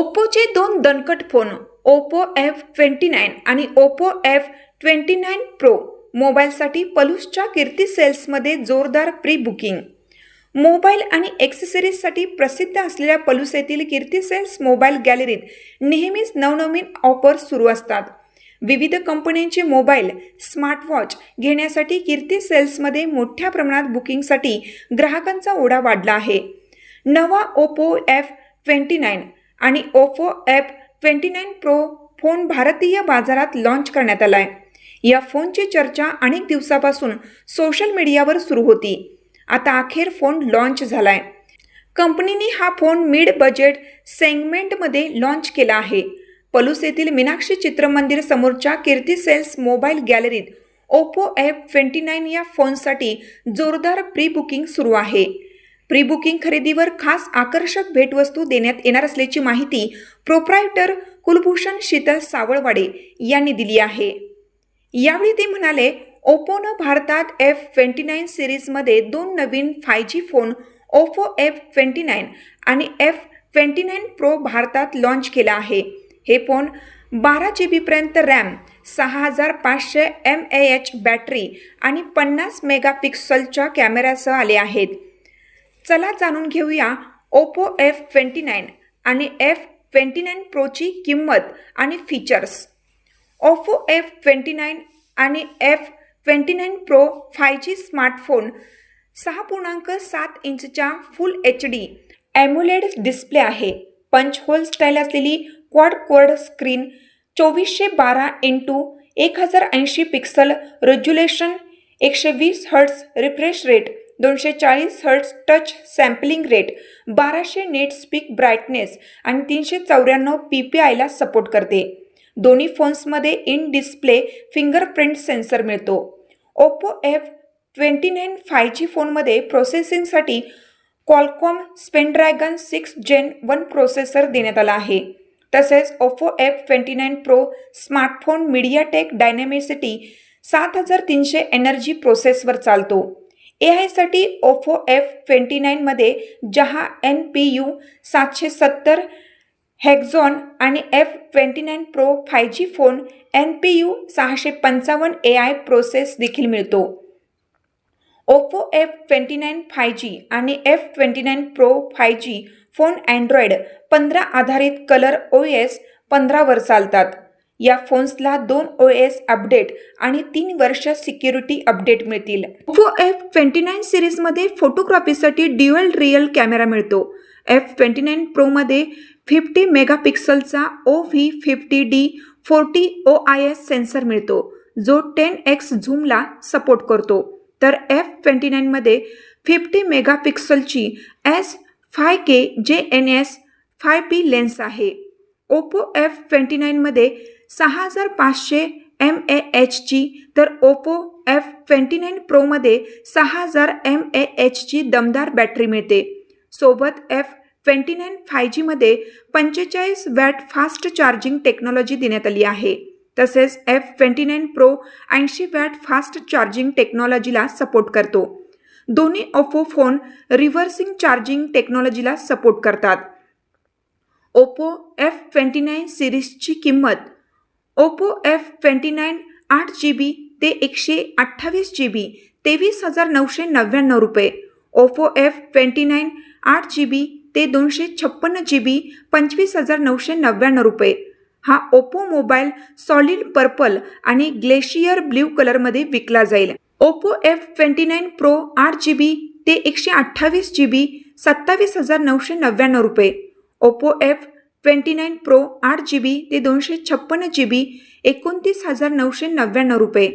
ओप्पोचे दोन दणकट phone Oppo F twenty nine आणि Oppo F twenty nine pro मोबाईलसाठी पलूसच्या कीर्ती सेल्समध्ये जोरदार प्री बुकिंग मोबाईल आणि ॲक्सेसरीजसाठी प्रसिद्ध असलेल्या पलूस येथील कीर्ती सेल्स मोबाईल गॅलरीत नेहमीच नवनवीन ऑफर्स सुरू असतात. विविध कंपन्यांचे मोबाईल स्मार्टवॉच घेण्यासाठी कीर्ती सेल्समध्ये मोठ्या प्रमाणात बुकिंगसाठी ग्राहकांचा ओढा वाढला आहे. नवा ओप्पो एफ ट्वेंटी नाईन आणि Oppo F twenty nine pro phone भारतीय बाजारात लॉन्च करण्यात आला आहे या फोनची चर्चा अनेक दिवसापासून सोशल मीडियावर सुरू होती. आता अखेर फोन लॉन्च झाला आहे कंपनीने हा फोन मिड बजेट सेगमेंटमध्ये लॉन्च केला आहे. पलूस येथील मीनाक्षी चित्रमंदिर समोरच्या कीर्ती सेल्स मोबाईल गॅलरीत ओप्पो एफ ट्वेंटी नाईन या फोनसाठी जोरदार प्री बुकिंग सुरू आहे. प्री बुकिंग खरेदीवर खास आकर्षक भेटवस्तू देण्यात येणार असल्याची माहिती प्रोप्रायटर कुलभूषण शीतल सावळवाडे यांनी दिली आहे. यावेळी ते म्हणाले ओपोनं भारतात एफ ट्वेंटी नाईन सिरीजमध्ये दोन नवीन five G phone Oppo F twenty nine आणि एफ ट्वेंटी नाईन प्रो भारतात लॉन्च केला आहे. हे फोन बारा जी बीपर्यंत रॅम सहा हजार पाचशे एम ए एच बॅटरी आणि पन्नास मेगापिक्सलच्या कॅमेऱ्यासह आले आहेत. चला जाणून घेऊया ओप्पो एफ ट्वेंटी नाईन आणि एफ ट्वेंटी नाईन प्रोची किंमत आणि features Oppo F twenty nine आणि F twenty nine pro five G smartphone सहा पूर्णांक सात इंचच्या full H D AMOLED display आहे. पंच होल स्टाईल असलेली क्वाड कोर्ड स्क्रीन चोवीसशे बारा इंटू एक हजार ऐंशी पिक्सल रेज्युलेशन एकशे वीस हर्ट्स रिफ्रेश रेट दोनशे चाळीस हर्ट्स टच सॅम्पलिंग रेट बाराशे नेट स्पीक ब्राईटनेस आणि तीनशे चौऱ्याण्णव पी पी आयला सपोर्ट करते. दोन्ही फोन्समध्ये इन डिस्प्ले फिंगरप्रिंट सेन्सर मिळतो. Oppo F twenty nine five G फोनमध्ये प्रोसेसिंगसाठी Qualcomm Snapdragon six gen one processor देण्यात आला आहे. तसेच Oppo F twenty nine pro smartphone MediaTek Dimensity सात हजार तीनशे एनर्जी प्रोसेसवर चालतो. ए आयसाठी ओफो एफ ट्वेंटी नाईनमध्ये जहा एन पी यू सातशे सत्तर हॅक्झॉन आणि F twenty nine pro five G phone N P U सहाशे पंचावन्न ए आय प्रोसेस देखील मिळतो. Oppo F twenty nine five G आणि F twenty nine pro five G phone Android पंधरा आधारित कलर ओ एस पंधरावर चालतात. या फोन्सला दोन ओ एस अपडेट आणि तीन वर्ष सिक्युरिटी अपडेट मिळतील. ओप्पो एफ ट्वेंटी नाईन सिरीजमध्ये फोटोग्राफीसाठी ड्युअल रिअल कॅमेरा मिळतो. एफ ट्वेंटी नाईन प्रोमध्ये fifty मेगापिक्सलचा O V fifty D forty O I S sensor मिळतो जो टेन एक्स झूमला सपोर्ट करतो. तर एफ ट्वेंटी नाईनमध्ये fifty मेगापिक्सलची S five K J N S five P lens आहे. Oppo F twenty नाईनमध्ये सहा हजार पाचशे एम ए एचची तर ओप्पो एफ ट्वेंटी नाईन प्रोमध्ये सहा हजार एम ए एचची दमदार बॅटरी मिळते. सोबत एफ ट्वेंटी नाईन फाय जीमध्ये पंचेचाळीस वॅट फास्ट चार्जिंग टेक्नॉलॉजी देण्यात आली आहे. तसेच एफ ट्वेंटी नाईन प्रो ऐंशी वॅट फास्ट चार्जिंग टेक्नॉलॉजीला सपोर्ट करतो. दोन्ही ओप्पो फोन रिव्हर्सिंग चार्जिंग टेक्नॉलॉजीला सपोर्ट करतात. ओप्पो एफ ट्वेंटी नाईन सिरीजची किंमत ओप्पो एफ ट्वेंटी नाईन आठ जी बी ते एकशे अठ्ठावीस जी बी तेवीस हजार नऊशे नव्याण्णव रुपये. ओप्पो एफ ट्वेंटी नाईन आठ जी बी ते दोनशे छप्पन्न जी बी पंचवीस हजार नऊशे नव्याण्णव रुपये. हा ओप्पो मोबाईल सॉलिड पर्पल आणि ग्लेशियर ब्ल्यू कलरमध्ये विकला जाईल. Oppo F twenty nine pro आठ जी बी ते एकशे अठ्ठावीस जी बी सत्तावीस हजार नऊशे नव्याण्णव रुपये. Oppo F twenty nine pro आठ जी बी ते दोनशे छप्पन्न जी बी एकोणतीस हजार नऊशे नव्याण्णव रुपये.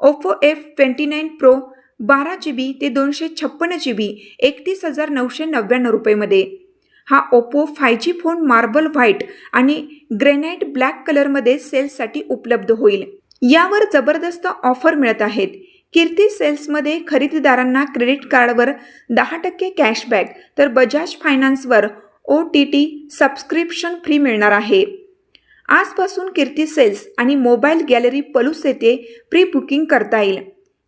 Oppo F twenty nine pro बारा जी बी ते दोनशे छप्पन्न जी बी एकतीस हजार नऊशे नव्याण्णव रुपयेमध्ये. हा Oppo five G phone marble white आणि ग्रेनाईट ब्लॅक कलरमध्ये सेल्ससाठी उपलब्ध होईल. यावर जबरदस्त ऑफर मिळत आहेत. कीर्ती सेल्समध्ये खरेदीदारांना क्रेडिट कार्डवर दहा टक्के कॅशबॅक तर Bajaj फायनान्सवर O T T subscription free मिळणार आहे. आजपासून कीर्ती सेल्स आणि मोबाईल गॅलरी पलूस येथे प्री बुकिंग करता येईल.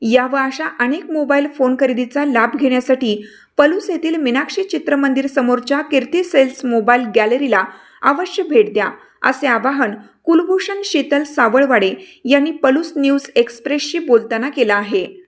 या व अशा अनेक मोबाईल फोन खरेदीचा लाभ घेण्यासाठी पलूस येथील मीनाक्षी चित्रमंदिर समोरच्या कीर्ती सेल्स मोबाईल गॅलरीला अवश्य भेट द्या असे आवाहन कुलभूषण शीतल सावळवाडे यांनी पलूस न्यूज एक्सप्रेसशी बोलताना केलं आहे.